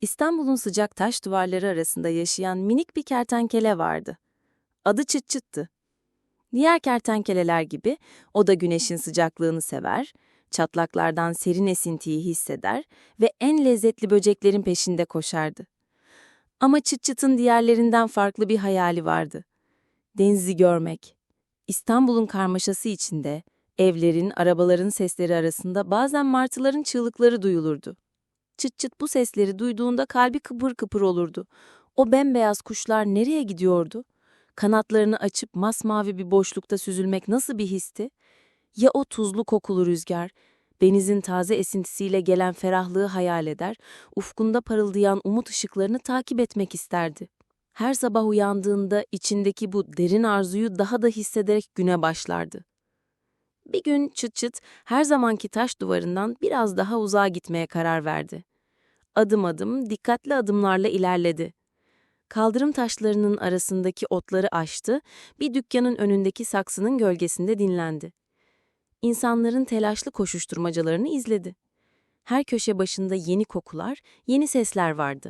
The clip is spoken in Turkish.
İstanbul'un sıcak taş duvarları arasında yaşayan minik bir kertenkele vardı. Adı Çıt Çıt'tı. Diğer kertenkeleler gibi o da güneşin sıcaklığını sever, çatlaklardan serin esintiyi hisseder ve en lezzetli böceklerin peşinde koşardı. Ama Çıt Çıt'ın diğerlerinden farklı bir hayali vardı. Denizi görmek. İstanbul'un karmaşası içinde, evlerin, arabaların sesleri arasında bazen martıların çığlıkları duyulurdu. Çıt çıt bu sesleri duyduğunda kalbi kıpır kıpır olurdu. O bembeyaz kuşlar nereye gidiyordu? Kanatlarını açıp masmavi bir boşlukta süzülmek nasıl bir histi? Ya o tuzlu kokulu rüzgar, denizin taze esintisiyle gelen ferahlığı hayal eder, ufkunda parıldayan umut ışıklarını takip etmek isterdi. Her sabah uyandığında içindeki bu derin arzuyu daha da hissederek güne başlardı. Bir gün çıt çıt her zamanki taş duvarından biraz daha uzağa gitmeye karar verdi. Adım adım, dikkatli adımlarla ilerledi. Kaldırım taşlarının arasındaki otları aştı, bir dükkanın önündeki saksının gölgesinde dinlendi. İnsanların telaşlı koşuşturmacalarını izledi. Her köşe başında yeni kokular, yeni sesler vardı.